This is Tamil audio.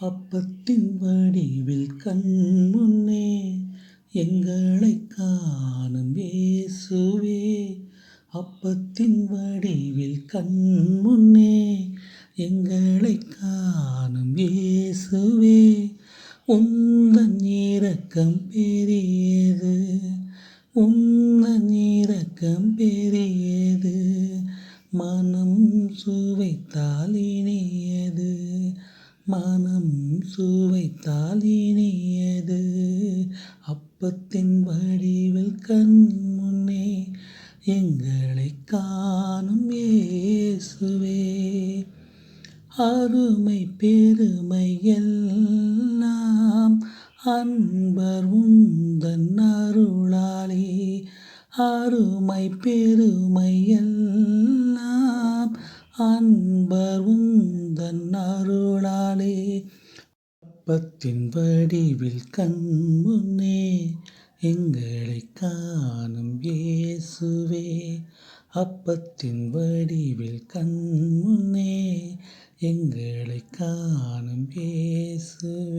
அப்பத்தின் வடிவில் கண்முன்னே எங்களை காணும் இயேசுவே. அப்பத்தின் வடிவில் கண்முன்னே எங்களை காணும் இயேசுவே. உந்தன் இரக்கம் பெரியது உந்தன் இரக்கம் பெரியது மனம் சுவைத்தால் இனியது. மனம் சுவைத்தால் இனியது. அப்பத்தின் வடிவில் கண் முன்னே எங்களை காணும் இயேசுவே. அருமை பெருமை எல்லாம் அன்பர் உந்தன் அருளாலே. அருமை பெருமை எல்லாம் அன்பர் உந்தன் அருளாலே. அப்பத்தின் வடிவில் கண் முன்னே எங்களைக் காணும் இயேசுவே. அப்பத்தின் வடிவில் கண் முன்னே எங்களைக் காணும் இயேசுவே.